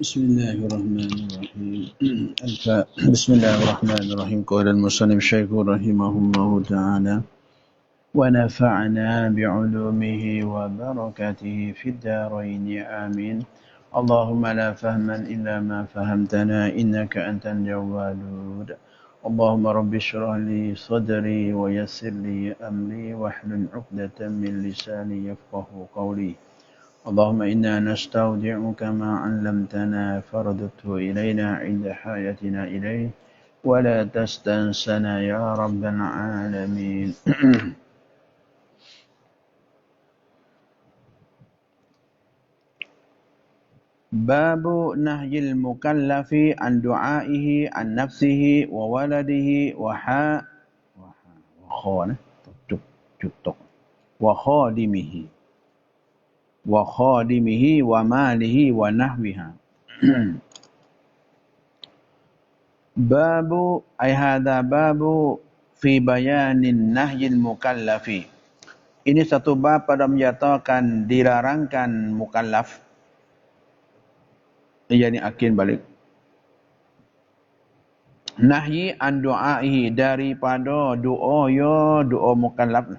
بسم الله الرحمن الرحيم. الف... بسم الله الرحمن الرحيم. قال المسلم الشيخ رحمه الله تعالى ونفعنا بعلومه وبركاته في الدارين. آمين. اللهم لا فهما إلا ما فهمتنا إنك أنت الجواد. اللهم رب اشرح لي صدري ويسر لي أمري واحلل عقدة من لساني يفقه قولي. اللهم إنا نستودعك ما علمتنا فردته إلينا عند حاجتنا إليه. ولا تستنسنا يا رب العالمين. باب نهي المكلف عن دعائه عن نفسه وولده وحا وخانه wa khadimihi wa malihi wa nahwiha. babu ay hadha babu fi bayanin nahyil mukallafi. Ini satu bab pada menyatakan dilarangkan mukallaf. Ia ni akin balik. Nahyi an du'aihi daripada doa ya doa mukallaf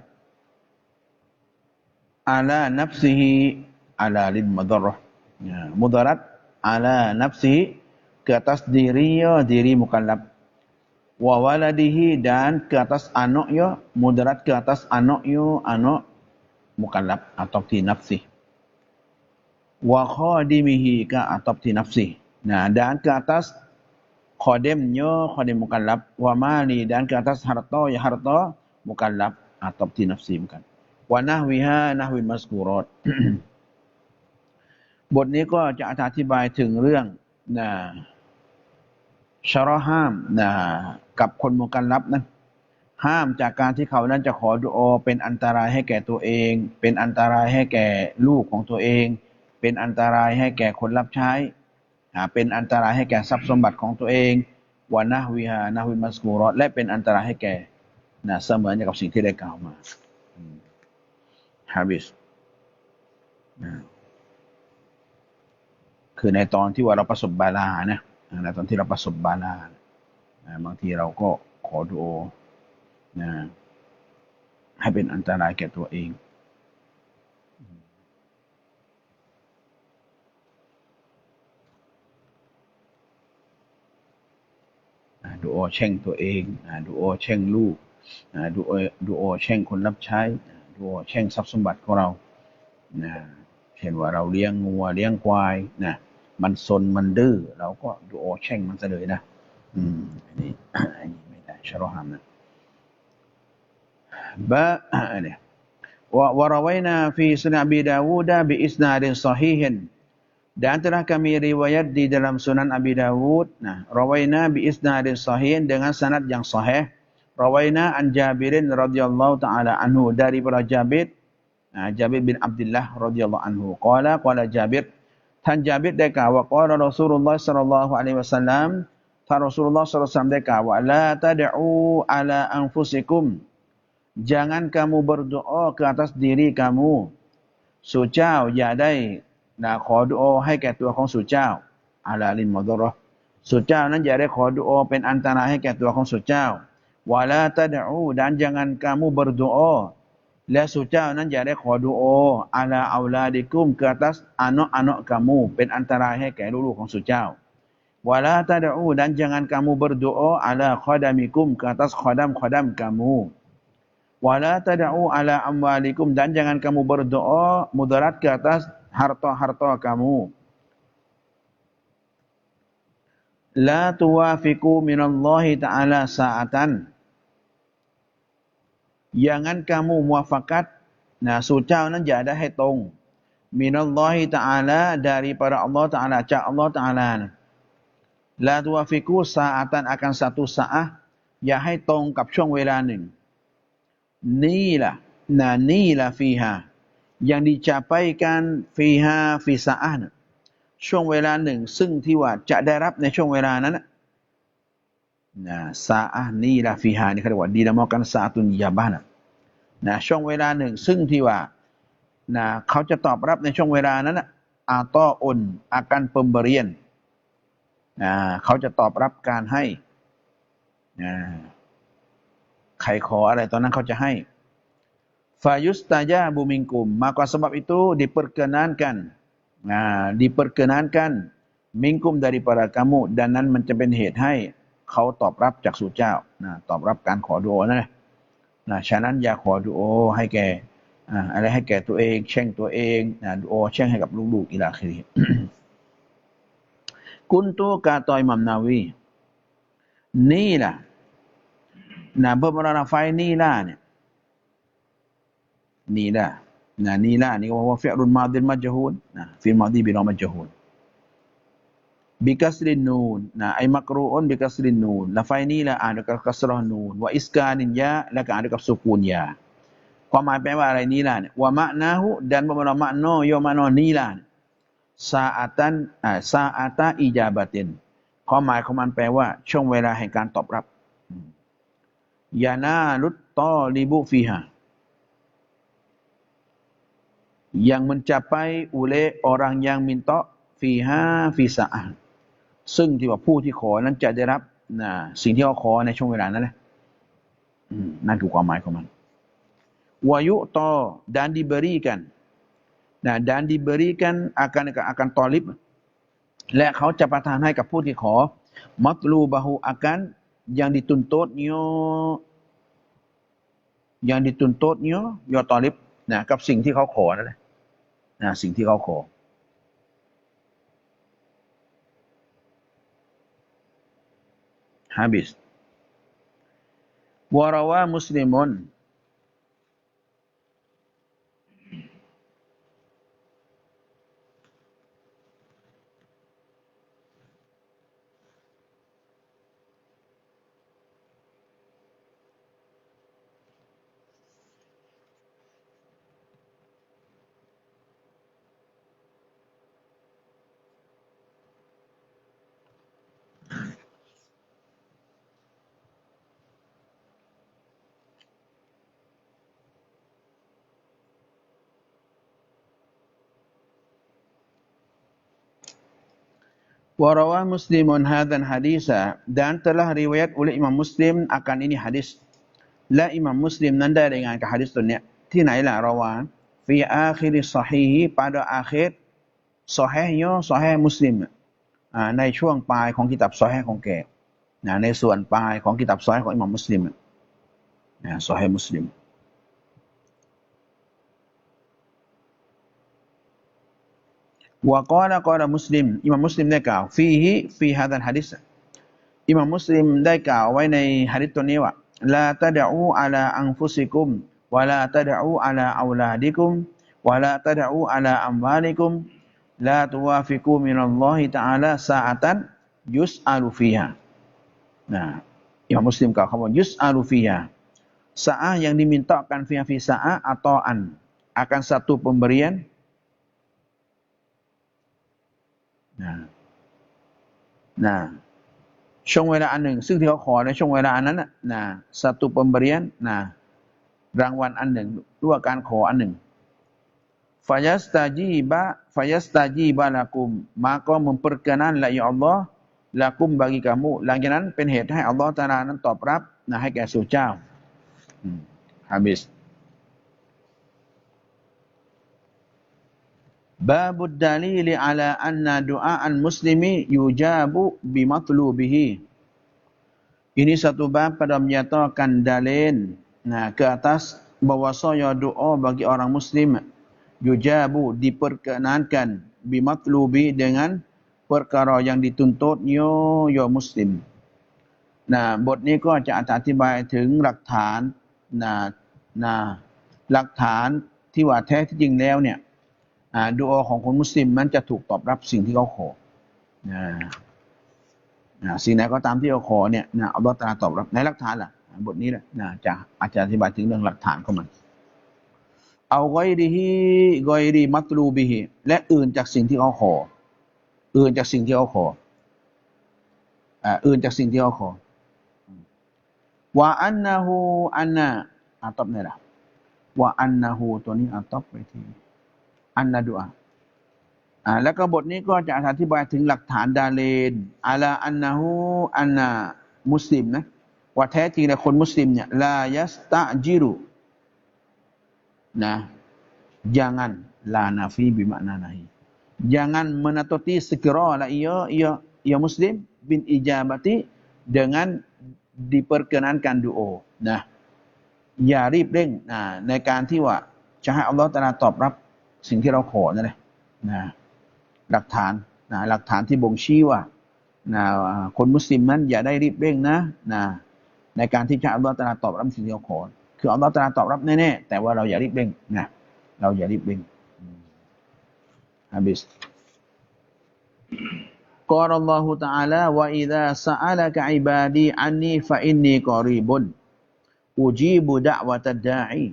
ala nafsihi ala lil madarrah ya mudarat ala nafsihi ke atas diri ya diri mukallaf. Wa waladihi dan ke atas anak ya mudarat ke atas anak ya anak mukallaf atau di nafsihi wa khadimihi ka atabti nafsi. Nah, dan ke atas khadimnya khadim mukallaf. Wa mali dan ke atas harta ya harta mukallaf atabti nafsi bukan. Wa nahwiha nahwi mazkurat. บทนี้ก็จะอธิบายถึงเรื่องนะชะรอห้ามนะกับคนมุกันลับนั้นห้ามจากการที่เขานั้นจะขอดุโอเป็นอันตรายให้แก่ตัวเอง เป็นอันตรายให้แก่ลูกของตัวเอง เป็นอันตรายให้แก่คนรับใช้เป็นอันตรายให้แก่ทรัพย์สมบัติของตัวเองวานะวิหานะวิมัสกูรอและเป็นอันตรายให้แก่นะเสมือนกับสิ่งที่ได้กล่าวมา ฮาบิสคือในตอนที่ว่าเราประสบบาลานะในตอนที่เราประสบบาลาบางทีเราก็ขอดูนะให้เป็นอันตรายแก่ตัวเอง ดูโอแช่งตัวเอง ดูโอแช่งลูก ดูโอดูโอแช่งคนรับใช้ ดูโอแช่งทรัพย์สมบัติของเราเช่นว่าเราเลี้ยงงัวเลี้ยงควายนะมันซนมันดื้อเราก็ดูโอแช่งมันซะเลยนะอืมอันนี้อันนี้ไม่ได้ชะรอหามนะบะเนี่ย وروينا في سنن أبي داود بإسناد صحيح dan telah kami riwayat di dalam Sunan Abi Dawud. Nah, rawaina bi isnadin sahih dengan sanad yang sahih. Rawaina an Jabirin radhiyallahu taala anhu dari para Jabir nah, Jabir bin Abdullah radhiyallahu anhu. Qala qala Jabir ท่านจาบิดได้กล่าวว่า qala Rasulullah sallallahu alaihi wasallam ท่าน Rasulullah sallallahu alaihi wasallam ได้กล่าวว่า la tad'u ala anfusikum jangan kamu berdoa ke atas diri kamu สู่เจ้าอย่าได้นะขอดุโอให้แก่ตัวของสุเจ้าอาลาลินมอดรอสุเจ้านั้นอย่าได้ขอดุโอเป็นอันตรายให้แก่ตัวของสุเจ้า วาลาตะดูdan jangan kamu berdoa และสุเจ้านั้นอย่าได้ขอดุโออาลาอัลาดิกุม ke atas anak-anak kamu เป็นอันตรายให้แก่ลูกๆของสุเจ้าวาลาตะดู dan jangan kamu berdoa ala khadamikum ke atas khadam-khadam kamu wala tad'u ala amwalikum dan jangan kamu berdoa mudarat ke atas harta-harta kamu. La tuwafiqu minallahi ta'ala sa'atan. อย่างนั้น kamu มัวาฟากัดนะสู่เจ้านั้นอย่าได้ให้ตรงมินัลลอฮิตาอาลา daripada Allah Ta'ala จาก Allah Ta'ala ลาตัวฟิกูซาอาตันอาการสาตุสาอย่าให้ตรงกับช่วงเวลาหนึ่ง นี่ล่ะนะนี่ล่ะฟีฮายังดีจะไปการฟีฮาฟีซาอะช่วงเวลาหนึ่ง ซึ่งที่ว่าจะได้รับในช่วงเวลานั้น นะซาอะนี่ละฟิฮานี่เขาเรียกว่าดีนามกันซาตุนยาบ้านะนะช่วงเวลาหนึ่งซึ่งที่ว่านะเขาจะตอบรับในช่วงเวลานั้นนะอาตออุนอาการ pemberian นะเขาจะตอบรับการให้นะใครขออะไรตอนนั้นเขาจะให้ฟายุสตายาบุมิงกุม maka sebab itu diperkenankan nah diperkenankan mingkum daripada kamu ดังนั้นมันจะเป็นเหตุให้ เขาตอบรับจากสู่เจ้านะตอบรับการขอดุอนะนะฉะนั้นอย่าขอดุอให้แก่อะไรให้แก่ตัวเองแช่งตัวเองนะดุอแช่งให้กับลูกๆอีลาคีกุนตุกาตอยมัมนาวี นี่ล่ะนะเบอร์มาราไฟนี่ล่ะเนี่ยนี่ล่ะนะนี่ล่ะนี่ก็ว่าฟิรุนมาดิลมัจฮูนนะฟิลมาดีบิลมัจฮูน bikasrin nun nah ai makruun bikasrin nun lafai ni la ada kasrah nun wa iskanin ya la ka ada sukun ya ความหมายแปลว่าอะไรนี้ล่ะว่า maknahu dan bermakna makna ya makna ni lah sa'atan ah sa'ata ijabatin ความหมายของมันแปลว่าช่วงเวลาแห่งการตอบรับยานาลุตตอลิบุฟิฮา yang mencapai oleh orang yang minta fiha fi sa'ah ซึ่งที่ว่าผู้ที่ขอนั้นจะได้รับนะสิ่งที่เขาขอในช่วงเวลานั้นแหละนั่นคือความหมายของมันวายุตอดานดิเบรีกันนะดานดิเบรีกันอาการอาการตอลิบและเขาจะประทานให้กับผู้ที่ขอ มัตลูบาหูอาการยังดิตุนโตดเนียยังดิตุนโตดเนียยอตอลิบนะกับสิ่งที่เขาขอนั่นแหละนะสิ่งที่เขาขอ habis. Warawa muslimun Warawah muslimun hadan hadisa dan telah riwayat oleh Imam Muslim akan ini hadis. La Imam Muslim nanda dengan ke hadis tu ni. Tina ila rawah fi akhir sahihi pada akhir sahihnya sahih Muslim. ในช่วงปลายของกิตับซอฮีของแกในส่วนปลายของกิตับซอฮีของอิหม่ามมุสลิมซอฮีมุสลิม Wa qala qala Muslim Imam Muslim ได้กล่าว fihi fi hadzal hadis อิมามมุสลิมได้กล่าวไว้ในหะดีษตัวนี้ว่าลาตะดะอูอะลาอันฟุซิกุมวะลาตะดะอูอะลาอูลาดิกุมวะลาตะดะอูอะลาอัมวาลิกุมลาตุวาฟิกูมินัลลอฮิตะอาลาซาอะตันยุสอาลูฟิฮานะอิมามมุสลิมกล่าวคำว่ายุสอาลูฟิฮา Sa'ah yang dimintakan fi fi sa'ah atau an akan satu pemberian นะนะช่วงเวลาอันหนึ่ง ซึ่งที่เขาขอในช่วงเวลาอันนั้นนะสตุปมบริยันนะรางวัลอันหนึ่งด้วยการขออันหนึ่งฟายัสตาจีบะฟายัสตาจีบะลากุมมาก็มุมปรกนันละยอัลลอฮ์ลากุมบากิกามุหลังจากนั้นเป็นเหตุให้อัลลอฮ์ตาลานั้นตอบรับนะให้แก่สู่เจ้าฮ Babud dalili ala anna du'aan muslimi yujabu bimatlubihi. Ini satu bab pada menyatakan dalil nah, ke atas bahwasanya doa bagi orang muslim yujabu diperkenankan bimatlubi dengan perkara yang dituntutnya ya muslim. Nah, บทนี้ก็จะอธิบายถึงหลักฐานนะนะหลักฐานที่ว่าแท้ที่จริงแล้วเนี่ย ดูอของคนมุสลิมมันจะถูกตอบรับสิ่งที่เขาขอนะสิ่งไหนก็ตามที่เขาขอเนี่ยนะอัลลอฮฺตาตอบรับในหลักฐานล่ะ บทนี้แหละนะจะอาจจะอธิบายถึงเรื่องหลักฐานของมัน เอาไกดีฮีไกดีมัตลูบิฮีและอื่นจากสิ่งที่เขาขอ อื่นจากสิ่งที่เขาขออ่าอื่นจากสิ่งที่เขาขอว่าอันนาหูอันนาอัตบเนี่ยละว่าอันนาหูตัวนี้อัตบไปที อันนาดุอาอ่าแล้วก็บทนี้ก็จะอธิบายถึงหลักฐานดาเลนอาลาอันนาหูอันนามุสลิมนะว่าแท้จริงแล้วคนมุสลิมเนี่ยลายัสตะจิรุนะ jangan la nafi bermakna nahi jangan menatuti segera lah ia ia ia muslim bin ijabati dengan diperkenankan doa nah อย่ารีบเร่งนะในการที่ว่าจะให้อัลลอฮฺตาลาตอบรับ สิ่งที่เราขอนั่นแหละนะหลักฐานนะหลักฐานที่บ่งชี้ว่านะคนมุสลิมนั้นอย่าได้รีบเร่งนะนะในการที่จะอัลลอฮฺตาลาตอบรับสิ่งที่เราขอ คืออัลลอฮฺตาลาตอบรับแน่ๆแต่ว่าเราอย่ารีบเร่งนะเราอย่ารีบเร่งฮะบิสกอรัลลอฮฺตาลาว่าอิดะสัลกะอิบาดีอันนี้ฟะอินนีกอรีบุนอูจีบุดะวะตัดดาอี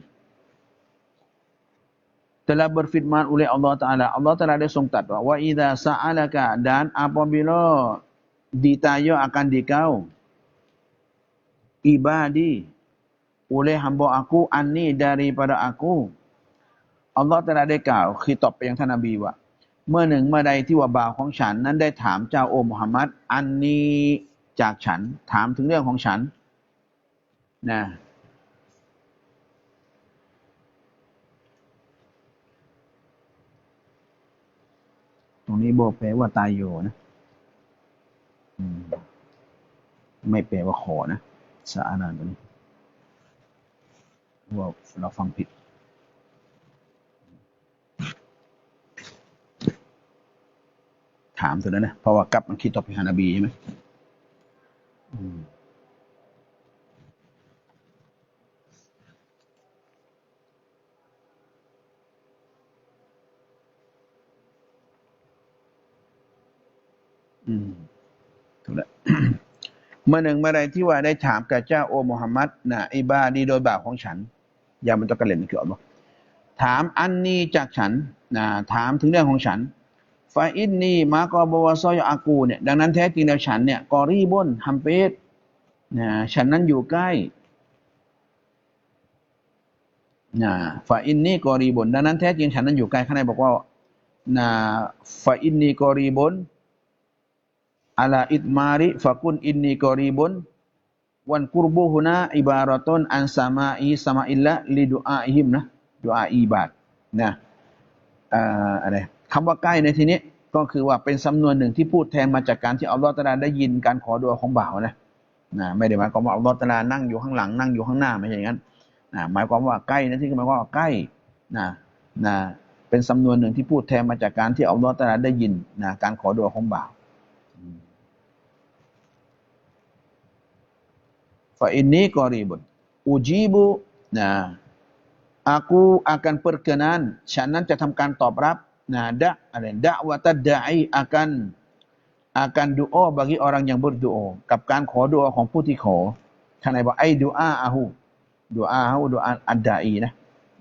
telah berfirman oleh Allah Taala Allah Taala ada song tat wa idza sa'alaka dan apabila ditanya akan dikau ibadi oleh hamba aku anni daripada aku Allah Taala ได้กล่าวคือตอบไปยังท่านนบีว่าเมื่อหนึ่งเมื่อใดที่ว่าบ่าวของฉัน นั้นได้ถามเจ้าโอมุฮัมมัดอันนี้จากฉันถามถึงเรื่องของฉันนะ ตรงนี้บอกแปลว่าตายโยนะไม่แปลว่าขอนะสะอาดตรงนี้ว่าเราฟังผิด ถามตัวนั้นนะ เพราะว่ากับมันคิดต่อไปหานาบีใช่ไหม ถูกแล้วเมื่อหนึ่งเมื่อใดที่ว่าได้ถามกับเจ้าโอมุฮัมมัดนะอิบาดีโดยบาปของฉันยามันจะกระเล่นคืออัลลอฮ์ถามอันนี้จากฉันนะถามถึงเรื่องของฉันฟาอินนีมากอบวซอยอากูเนี่ยดังนั้นแท้จริงแล้วฉันเนี่ยกอรีบนฮัมเปสนะฉันนั้นอยู่ใกล้นะฟาอินนีกอรีบนดังนั้นแท้จริงฉันนั้นอยู่ใกล้ข้างในบอกว่านะฟาอินนีกอรีบน อัลาอิดมาริฟะกุนอินนีกอรีบนวันกุรบุฮุนาอิบารอตนอันสามาอีสมาอิลละลิดูอาอิฮิมนะดูอาอิบาดนะอะไรคำว่าใกล้ในที่นี้ก็คือว่าเป็นสำนวนหนึ่งที่พูดแทนมาจากการที่อัลลอฮฺตะลาได้ยินการขอดุอาของบ่าวนะนะไม่ได้หมายความว่าอัลลอฮฺตะลานั่งอยู่ข้างหลังนั่งอยู่ข้างหน้าไม่ใช่อย่างนั้นนะหมายความว่าใกล้นะที่หมายความว่าใกล้นะนะเป็นสำนวนหนึ่งที่พูดแทนมาจากการที่อัลลอฮฺตะลาได้ยินนะการขอดุอาของบ่าว ฟาอินนี้กอรีบุนอุจีบุนะ aku akan perkenan ฉันนั้นจะทำการตอบรับนะดะอะไรดะวะตัดดะไอ akan akan doa bagi orang yang berdoa กับการขอดุอาของผู้ที่ขอท่านไหนบอกไอ้ดุอาอาหูดุอาหูดุอาอัดดาอีนะ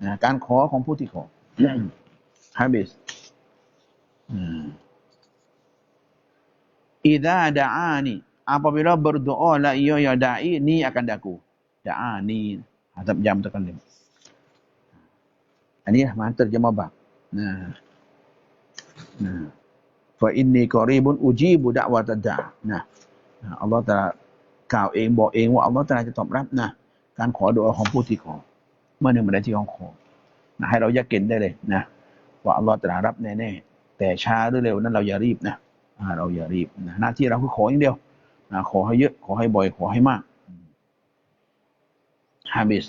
นะการขอของผู้ที่ขอ habis idza da'ani apabila berdoa la ia ya da'i ni akan daku da'ani hadap jam terkalim อันนี้มาตรจมาบักนะนะฟาอินนีกอรีบุนอุจีบุดะวะตะดานะอัลลอฮฺตะกล่าวเองบอกเองว่าอัลลอฮฺตะจะตอบรับนะการขอดุอาของผู้ที่ขอ เมื่อหนึ่งมันได้ที่ของขอนะให้เรายักเก็นได้เลยนะว่าอัลลอฮฺตะรับแน่ๆแต่ช้าหรือเร็วนั้นเราอย่ารีบนะเราอย่ารีบนะหน้าที่เราคือขออย่างเดียว ขอให้เยอะขอให้บ่อยขอให้มากฮาบิส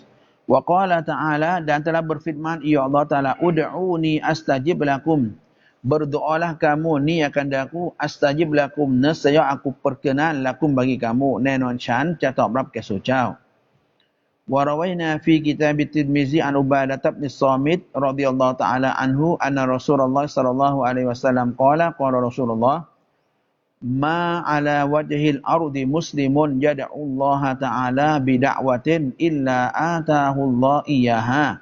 Wa qala ta'ala dan telah berfirman ya Allah Ta'ala ud'uni astajib lakum berdoalah kamu ni akan daku astajib lakum nescaya aku perkenan lakum bagi kamu แน่นอนฉันจะตอบรับแก่สู่เจ้า Wa rawayna fi kitab at-Tirmizi an Ubadah bin Samit radhiyallahu ta'ala anhu anna Rasulullah sallallahu alaihi wasallam qala qala Rasulullah ma ala wajhil ardi muslimun yad'u Allah taala bid'awatin illa atahu Allah iyaha.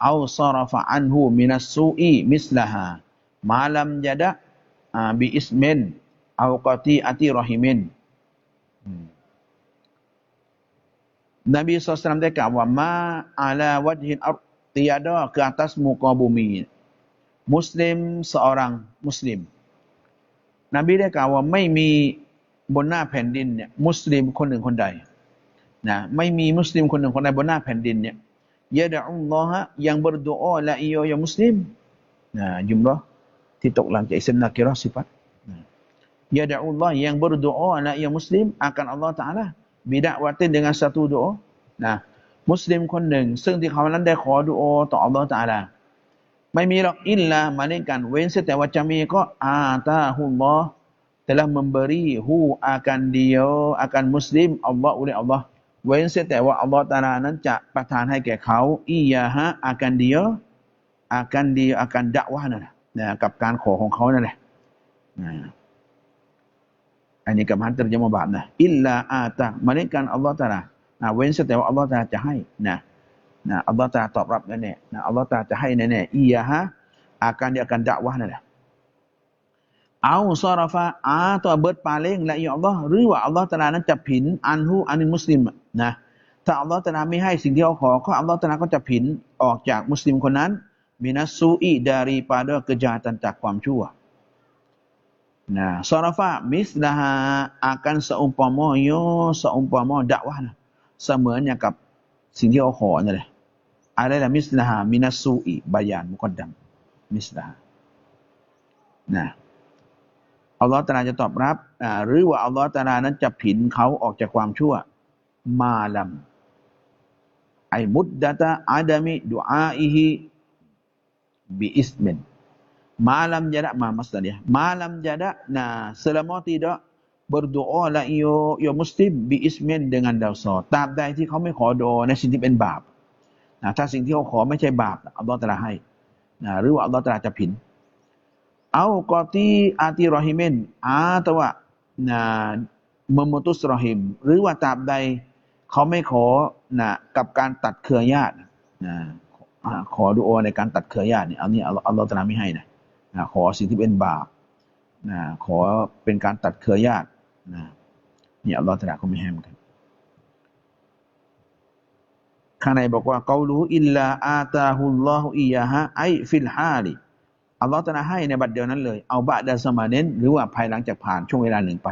Aw sarafa anhu minas su'i mislaha. Malam jada uh, bi ismin aw qati'ati rahimin. Hmm. Nabi SAW dia wa ma ala wajhil ardi tiada ke atas muka bumi. Muslim seorang muslim. นบีได้กล่าวว่าไม่มีบนหน้าแผ่นดินเนี่ยมุสลิมคนหนึ่งคนใดนะไม่มีมุสลิมคนหนึ่งคนใดบนหน้าแผ่นดินเนี่ยยะดะอุลลอฮะ yang berdoa la iyo ya muslim nah jumlah ที่ตกหลังจากอิสมนากิรอสิฟัตยะดะอุลลอฮ yang berdoa la iyo muslim akan Allah Taala bidakwatin dengan satu doa nah มุสลิมคนหนึ่ง ซึ่งที่เขานั้นได้ขอดุโอต่ออัลลอฮฺตาลา ไม่มีหรอกอิลลามาเล่นกัน เว้นแต่ว่าจะมีก็อาตาฮุลลอฮ์ telah memberi hu akan dia akan muslim Allah oleh Allah เว้นแต่ว่าอัลลอฮฺตาลานั้นจะประทานให้แก่เขาอียาฮะ akan dia akan dia akan dakwah นั่นแหละกับการขอของเขานั่นแหละอันนี้กับมันตรจมบาปนะอิลลาอาตามาเล่นกันอัลลอฮฺตาลานะเว้นแต่ว่าอัลลอฮฺตาจะให้นะ นะอัลลอฮฺตาตอบรับแน่ๆนะอัลลอฮฺตาจะให้แน่ๆอียะฮะ akan dia akan dakwah นั่นแหละเอาซอรฟาอาตัวเบิดปาเล้งและยอัลลอฮ์หรือว่าอัลลอฮฺตาลานั้นจะผินอันหูอันมุสลิมนะถ้าอัลลอฮฺตาลาไม่ให้สิ่งที่เขาขอก็อัลลอฮฺตาลาก็จะผินออกจากมุสลิมคนนั้นมินัสซูอีดารีปาดกระจาตันจากความชั่วนะซอรฟามิสลาฮา akan seumpama yo seumpama dakwah นะเสมือนอย่างกับสิ่งที่เขาขอนั่นแหละ อะไรละมิสลาฮามินัสซูอีบายานมุกดัมมิสลาฮานะอัลลอฮฺตาลาจะตอบรับหรือว่าอัลลอฮฺตาลานั้นจะผินเขาออกจากความชั่ว มาลัมไอมุดดะตาอาดามิดูอาอิฮิบิอิสมินมาลัมจดะมามัสตัดมาลัมจดะนะ selama tidak berdoa la yo yo muslim bi ismin dengan dosa ตราบใดที่เขาไม่ขอดอในสิ่งที่เป็นบาป นะถ้าสิ่งที่เขาขอไม่ใช่บาปอัลลอฮฺตาลาให้นะหรือว่าอัลลอฮฺตาลาจะผิน เอากอตีอาติรอฮิเมนอาตวะนะมมตุสรอฮิม หรือว่าตราบใดเขาไม่ขอนะกับการตัดเครือญาตินะขอดูโอในการตัดเครือญาติเนี่ยอันนี้อัลลอฮฺตาลาไม่ให้นะนะขอสิ่งที่เป็นบาปนะขอเป็นการตัดเครือญาตินะนี่อัลลอฮฺตรัสเขาไม่ให้เหมือนกัน ข้างในบอกว่าเกาลูอิลลาอาตาฮุลลอฮุอียะฮะไอฟิลฮาลีอัลลอฮฺตรัสให้ในบัดเดียวนั้นเลย เอาบะดาสมาเน้น หรือว่าภายหลังจากผ่านช่วงเวลาหนึ่งไป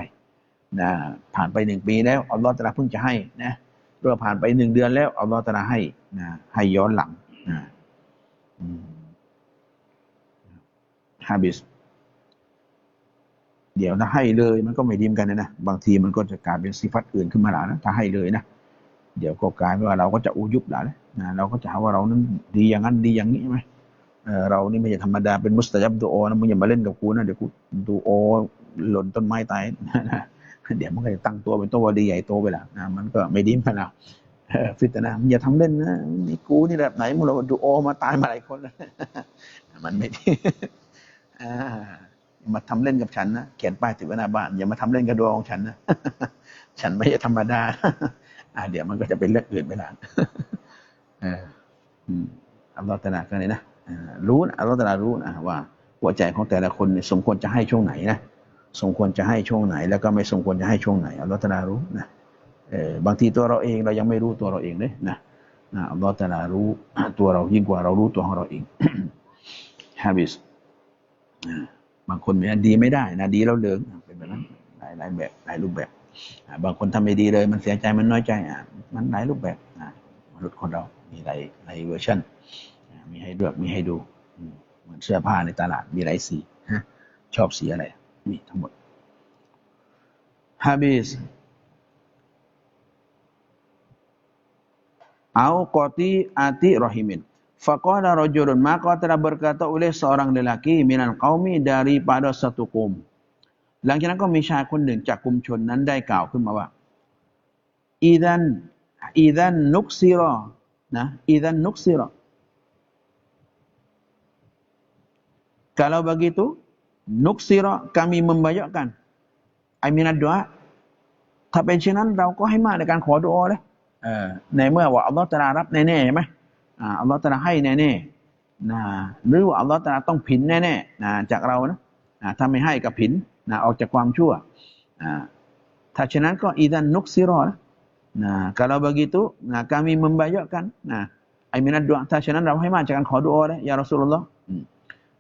นะผ่านไปหนึ่งปีแล้วอัลลอฮฺตรัสเพิ่งจะให้นะหรือผ่านไปหนึ่งเดือนแล้วอัลลอฮฺตรัสให้นะให้ย้อนหลังนะฮาบิสเดี๋ยวถ้าให้เลยมันก็ไม่ดีมกันนะนะบางทีมันก็จะกลายเป็นสิฟัตอื่นขึ้นมาแล้วนะถ้าให้เลยนะ เดี๋ยวก็กลายเป็นว่าเราก็จะอุยุบแล้วนะเราก็จะหาว่าเรานั้นดีอย่างนั้นดีอย่างนี้ใช่ไหมเออเรานี่ไม่ใช่ธรรมดาเป็นมุสตัจับดูโอนะมึงอย่ามาเล่นกับกูนะเดี๋ยวกูดูโอหล่นต้นไม้ตายนะเดี๋ยวมันก็จะตั้งตัวเป็นตัววดีใหญ่โตไปล้วนะมันก็ไม่ดีมาแล้วฟิตนะมึงอย่าทำเล่นนะนี่กูนี่แบบไหนมึงเราดูโอมาตายมาหลายคนแล้วมันไม่ดีอามาทำเล่นกับฉันนะเขียนป้ายติดไว้หน้าบ้านอย่ามาทำเล่นกับดวงของฉันนะฉันไม่ใช่ธรรมดา อ่าเดี๋ยวมันก็จะเป็นเรื่องอื่นไปแล้วเอออัลลอฮฺตระหนักกันเลยนะรู้นะอัลลอฮฺตระหนักรู้นะว่าหัวใจของแต่ละคนสมควรจะให้ช่วงไหนนะสมควรจะให้ช่วงไหน แล้วก็ไม่สมควรจะให้ช่วงไหนอัลลอฮฺตระหนักรู้นะเออบางทีตัวเราเองเรายังไม่รู้ตัวเราเองเลยนะอัลลอฮฺตระหนักรู้ตัวเรายิ่งกว่าเรารู้ตัวของเราเองฮะบิสบางคนมันดีไม่ได้นะดีแล้วเลิกเป็นแบบนั้นหลายหลายแบบหลายรูปแบบ บางคนทำไม่ดีเลย มันเสียใจมันน้อยใจอะมันหลายรูปแบบมนุษย์คนเรา มีหลายหลายเวอร์ชันมีให้เลือกมีให้ดูเหมือนเสื้อผ้าในตลาดมีหลายสีชอบสีอะไร มีทั้งหมดฮาบิสเอากอตีอาติรอฮิมิน Faqala rajulun maka telah berkata oleh seorang lelaki minal qaumi daripada satu kaum หลังจากนั้นก็มีชายคนหนึ่งจากกลุ่มชนนั้นได้กล่าวขึ้นมาว่าอีดันอีดันนุกซิรอนะอีดันนุกซิรอ kalau begitu nuksira kami membayarkan I mean doa ถ้าเป็นเช่นนั้นเราก็ให้มากในการขอดุอาเลยในเมื่อว่าอัลลอฮฺจะรับแน่ๆใช่ไหมอัลลอฮฺตาลาให้แน่ๆนะหรือว่าอัลลอฮฺตาลาต้องผินแน่ๆนะจากเรานะนะถ้าไม่ให้กับผิน นะออกจากความชั่วนะถ้าฉะนั้นก็อีดันนุกซิรอนะนะ kalau begitu nah kami membayarkan nah ai minad doa ถ้าฉะนั้นเราให้มาจากการขอดุอาเลยยารัสูลุลลอฮ์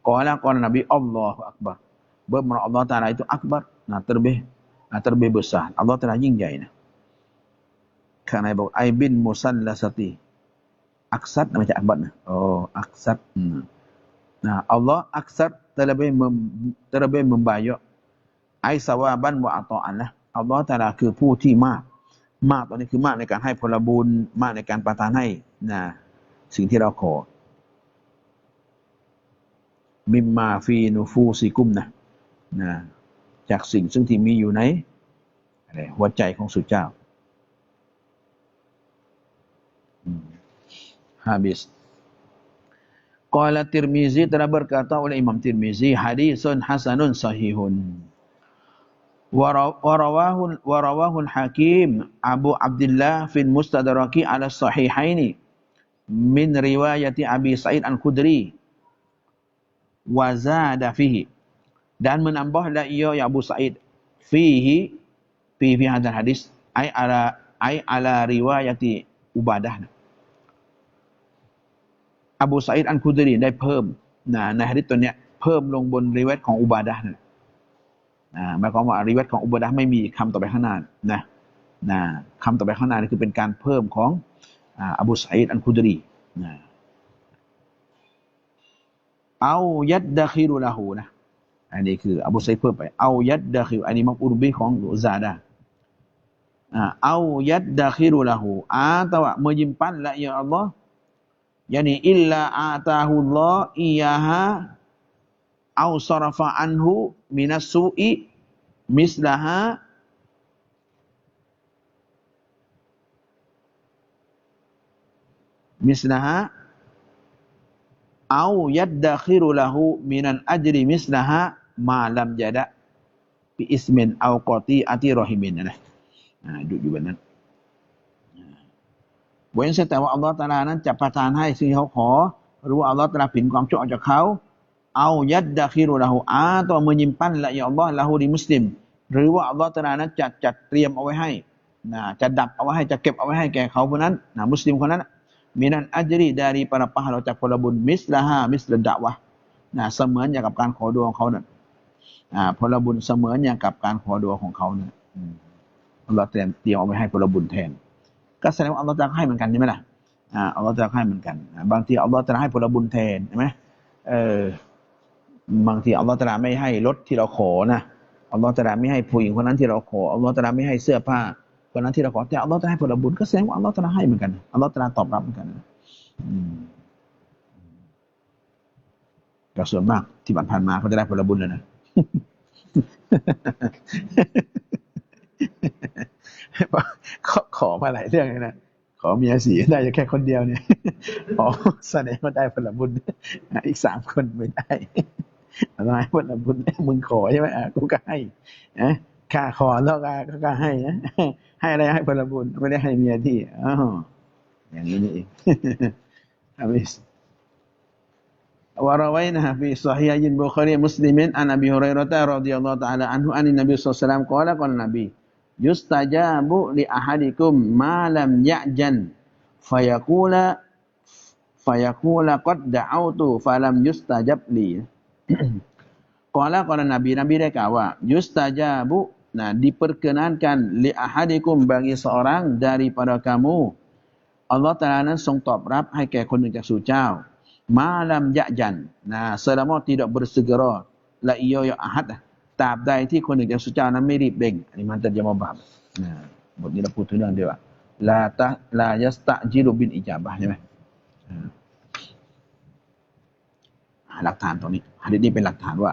Qala qala Nabi Allahu Akbar. Bermakna Allah Ta'ala itu akbar. Nah, terlebih nah, terlebih besar. Allah Ta'ala ยิ่งใหญ่นะข้างในบอกไอบินมุซัลลาสติอักซัดไม่ใช่อักบัดนะโอ้อักซัดนะอัลลอฮ์อักซัด terlebih mem, terlebih membayar ไอสวาบันวะอัตอันนะอัลลอฮ์ตาลาคือผู้ที่มาก มากตอนนี้คือมากในการให้ผลบุญมากในการประทานให้นะสิ่งที่เราขอมิมมาฟีนูฟูซิกุมนะนะจากสิ่งซึ่งที่มีอยู่ในหัวใจของสุดเจ้า habis Qala Tirmizi telah berkata oleh Imam Tirmizi hadisun hasanun sahihun warawahul warawahul hakim Abu Abdullah fil mustadraki ala sahihaini min riwayati Abi Sa'id Al-Khudri wa zada fihi dan menambahlah ia ya Abu Sa'id fihi fi fi hadal hadis ai ala ai ala riwayati Ubadah Abu Sa'id Al-Khudri ได้เพิ่มนะในฮะดิษตัวเนี้ยเพิ่มลงบนริวัตของอุบาดะนะ หมายความว่าอริวัตของอุบดะไม่มีคำต่อไปข้างหน้านะนะคำต่อไปข้างหน้านี่คือเป็นการเพิ่มของอบูสัยดอันคุดรีนะเอายัดดะคิรุลาหูนะอันนี้คืออบูสัยเพิ่มไปเอายัดดะคิรอันนี้มักอุรบีของซาดาเอายัดดะคิรุลาหูอาตวะ menyimpan la ya Allah yani illa atahullah iyaha au sarafa anhu minas su'i mislaha mislaha au yaddakhiru lahu minan ajri mislaha ma lam jada bi ismin au qati'ati rahimin nah, nah duduk juga nan เว้นแต่ว่าอัลลอฮฺตาลานั้นจะประทานให้สิ่งเขาขอหรือว่าอัลลอฮฺตาลาผินความชั่วออกจากเขา เอายัดดะคิรุละหูอาตัวมือยิมปั้นละยาอัลลอฮฺละหูดีมุสลิม หรือว่าอัลลอฮฺตาลานั้นจะจัดเตรียมเอาไว้ให้นะจะดับเอาไว้ให้จะเก็บเอาไว้ให้แก่เขาคนนั้นนะมุสลิมคนนั้นมีนันอัจรีดารีปะปะเราจากพลบุญมิสละฮามิสละดะวะนะเสมือนอย่างกับการขอดวงเขานั่นพลบุญเสมือนอย่างกับการขอดวงของเขานั่นอัลลอฮฺเตรียมเตรียมเอาไว้ให้พลบุญแทน ก็แสดงว่าอัลลอฮฺจะให้เหมือนกันใช่ไหมล่ะอ่าอัลลอฮฺจะให้เหมือนกัน บางทีอัลลอฮฺจะให้ผลบุญแทนใช่ไหมเออ บางทีอัลลอฮฺจะไม่ให้รถที่เราขอนะอัลลอฮฺจะไม่ให้ผู้หญิงคนนั้นที่เราขออัลลอฮฺจะไม่ให้เสื้อผ้าคนนั้นที่เราขอแต่อัลลอฮฺจะให้ผลบุญก็แสดงว่าอัลลอฮฺจะให้เหมือนกันอัลลอฮฺจะตอบรับเหมือนกันอืมก็ส่วนมากที่ผ่านมาเขาจะได้ผลบุญเลยนะขอขอมาหลายเรื่องเลยนะขอเมียสีได้แค่คนเดียวเนี่ยอ๋อแสดงว่าได้ผลบุญอีกสามคนไม่ได้ อะไรผลบุญมึงขอใช่ไหมอ่ะกูก็ให้นะข้าขอแล้วก็ก็ให้นะให้อะไรให้ผลบุญไม่ได้ให้เมียที่อ๋ออย่างนี้นี่เองอามิส ورويناها في صحيح البخاري مسلم عن ابي هريره رضي الله تعالى عنه عن النبي صلى الله عليه وسلم قال قال النبي yustajabu li ahadikum ma lam ya'jan fayaqula fayaqula qad da'autu falam yustajab li Qala qala Nabi Nabi dia kata wa yustajabu nah diperkenankan li ahadikum bagi seorang daripada kamu Allah Taala นั้นทรงตอบรับให้แก่คนหนึ่งจากสู่เจ้า malam ya'jan nah selama tidak bersegera la iyo ya ahad ตราบใดที่คนอื่นจะสุจานั้นไม่รีบเร่งอันนี้มันจะยมบาปนะบทนี้เราพูดถึงเรื่องเดียวลาตะลายัสตะจิรุบินอิจาบะใช่ไหมหลักฐานตรงนี้ ฮะดิษนี้เป็นหลักฐานว่า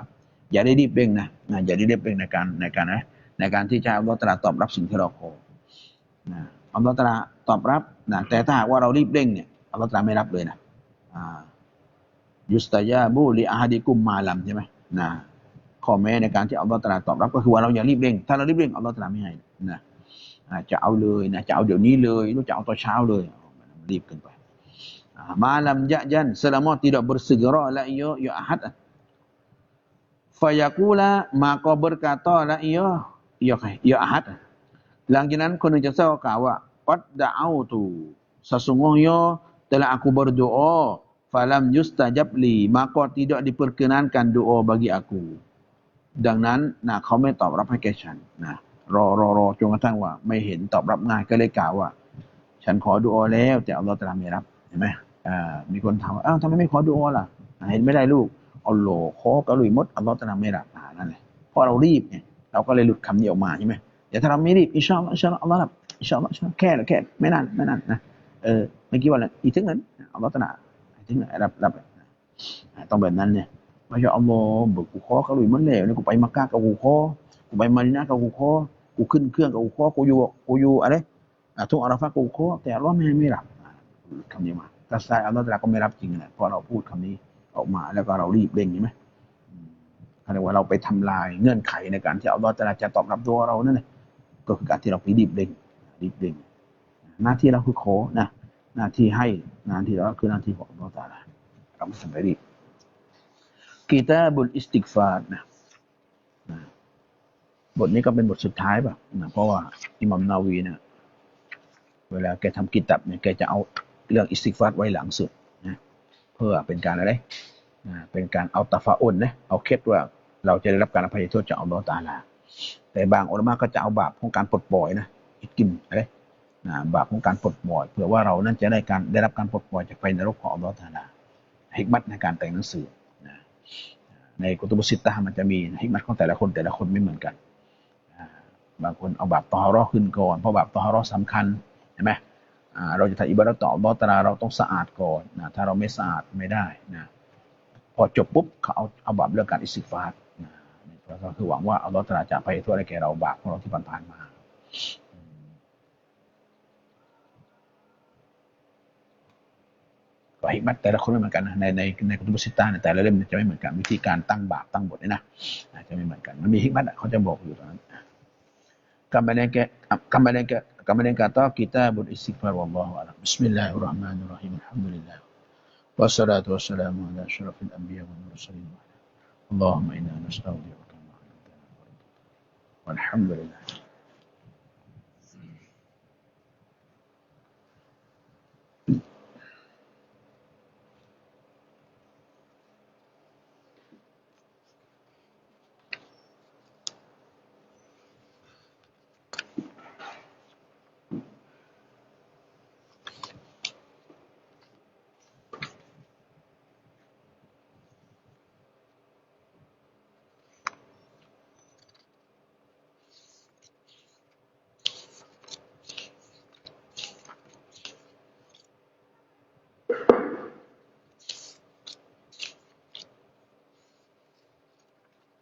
อย่าได้รีบเร่งนะนะอย่าได้รีบเร่งในการในการนะในการที่จะอัลลอฮฺตรัสตอบรับสิ่งที่เราขอนะอัลลอฮฺตรัสตอบรับนะแต่ถ้าหากว่าเรารีบเร่งเนี่ยอัลลอฮฺตรัสไม่รับเลยนะยุสตายาบูลีอาฮดิกุมมาลัมใช่ไหมนะข้อแม้ในการที่อัลลอฮฺตรัสตอบรับก็คือว่าเราอย่ารีบเร่ง ถ้าเรารีบเร่งอัลลอฮฺตรัสไม่ให้นะจะเอาเลยนะจะเอาเดี๋ยวนี้เลยรู้จะเอาตอนเช้าเลยรีบเกินไป malam ja'jan selama tidak bersegera la ia ya ahad fayaqula maka berkata la ia ya ya ahad หลังจากนั้นคนหนึ่งจะเศร้ากล่าวว่า qad da'autu sesungguhnya telah aku berdoa falam yustajab li maka tidak diperkenankan doa bagi aku ดังนั้นนะเขาไม่ตอบรับให้แก่ฉันนะรอรอรอจนกระทั่งว่า ไม่เห็นตอบรับง่ายก็เลยกล่าวว่า ฉันขอดุอแล้ว แต่อัลลอฮฺตะลาไม่รับเห็นไหมอ่ามีคนถามว่าอ้าวทำไมไม่ขอดุอล่ะ เห็นไม่ได้ลูก อัลลอฮ์ขอกะลุยมดอัลลอฮฺตะลาไม่รับอ่านั่นแหละเพราะเรารีบเนี่ยเราก็เลยหลุดคำนี้ออกมาใช่ไหมแต่ถ้าเราไม่รีบอิชาอัลลอฮ์อินชาอัลลอฮ์อัลลอฮ์รับอิชาอัลลอฮ์อิชอัลแค่แค่ไม่นานไม่นานนะเออเมื่อกี้ว่าอะไรอีกถึงนั้นอัลลอฮฺตะลาถึงนั้นรับรับต้องแบบนั้นเนี่ย Masya Allah เบิกกูขอเขาลุยมันแล้วเนี่ยกูไปมักกะกับกูขอกูไปมาดินากับกูขอกูขึ้นเครื่องกับกูขอกูอยู่กูอยู่อะไรทุ่งอาราฟะกูขอแต่อัลลอฮ์ไม่ไม่รับคำนี้มาแต่สายอัลลอฮ์ตะลาก็ไม่รับจริงนะเพราะเราพูดคำนี้ ออกมาแล้วก็เรารีบเร่งใช่ไหมอืมเขาเรียกว่าเราไปทำลายเงื่อนไขในการที่อัลลอฮ์ตะลาจะตอบรับตัวเรานั่นแหละก็คือการที่เราไปรีบเร่งรีบเร่งหน้าที่เราคือขอนะหน้าที่ให้หน้าที่เราคือหน้าที่ของอัลลอฮ์ตะลาเราไม่ทำไปรีบกีตาบุลอิสติกฟาร์นะนะบทนี้ก็เป็นบทสุดท้ายป่ะนะเพราะว่าอิหมัมนาวีเนี่ยเวลาแกทำกิตับเนี่ยแกจะเอาเรื่องอิสติกฟาร์ไว้หลังสุด พื่อเป็นการอะไรเป็นการเอาตาฟาอุนนะเอาเคล็ดว่าเราจะได้รับการอภัยโทษจากอัลลอฮฺตาลา แต่บางอุลามะก็จะเอาบาปของการปลดปล่อยนะอิกิมอะไรนะบาปของการปลดปล่อยเพื่อว่าเรานั้นจะได้การได้รับการปลดปล่อยจากไฟนรกของอัลลอฮฺตาลาฮิกมัตในการแต่งหนังสือในกุตุบุสิตตามันจะมีฮิกมัตของแต่ละคนแต่ละคนไม่เหมือนกัน บางคนเอาบาปตอฮารอขึ้นก่อนเพราะบาปตอฮารอสำคัญเห็นไหม เราจะทำอิบาระต่อบอตราเราต้องสะอาดก่อนนะถ้าเราไม่สะอาดไม่ได้นะพอจบปุ๊บเขาเอาเอาบาปเรื่องการอิสิฟาร์นะก็คือหวังว่าอัลลอฮฺตราจะไปทั่วได้แก่เราบาปของเราที่ผ่านๆมาก็ฮิมัตแต่ละคนไม่เหมือนกันในในในกุตุบุสิตาในแต่ละเล่มจะไม่เหมือนกันวิธีการตั้งบาปตั้งบทเนี่ยนะจะไม่เหมือนกันมันมีฮิกมัตเขาจะบอกอยู่ตรงนั้น Kemudian ke kemudian ke kemudian kata kita beristighfar wallahu a'lam. Bismillahirrahmanirrahim. Alhamdulillah. Wassalatu wassalamu ala asyrafil anbiya wal mursalin. Allahumma inna nas'aluka Walhamdulillah.